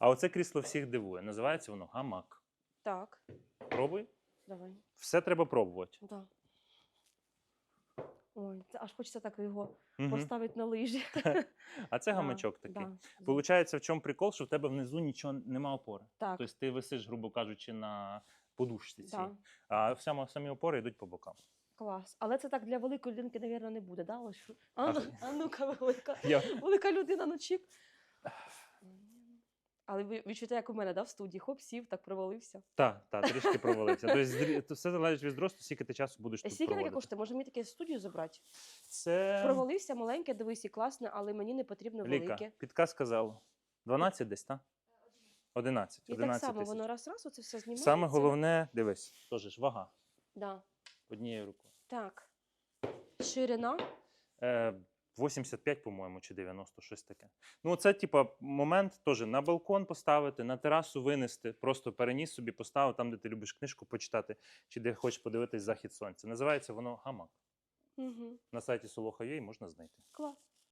А оце крісло всіх дивує. Називається воно гамак. Так, Пробуй. давай. Все треба пробувати. Да. Ой, це аж хочеться так його Мгм. поставити на лижі. А це Да, гамачок такий. да. Получається, в чому прикол, що в тебе внизу нічого нема опори. Так, Тобто ти висиш, грубо кажучи, на подушці цій. да. А саме, самі опори йдуть по бокам. клас. Але це так для великої людинки, мабуть, не буде, да? Ось, а, ну, А- а ну-ка, велика, Я... велика людина ну чіп. Але ви відчуєте, як у мене, да, в студії, хоп, сів, так провалився. Так, так, трішки провалився. Тобто все залежить від зросту, скільки ти часу будеш тут скільки таке коштує? Може мені таке студію забрати? Це Провалився, маленьке, дивись, і класне, але мені не потрібно Ліка, велике. підказ сказав. 12 десь, так? 11. І 11 так само воно раз-раз оце все знімається. Саме головне, дивись, теж ж вага Да. однією рукою. Так. Ширина. Е, 85, по-моєму, чи 90, щось таке. Ну, це, типа, момент теж на балкон поставити, на терасу винести, просто переніс собі, поставив там, де ти любиш книжку почитати, чи де хочеш подивитись захід сонця. Називається воно гамак. Угу. На сайті Soloha.ua можна знайти. Клас.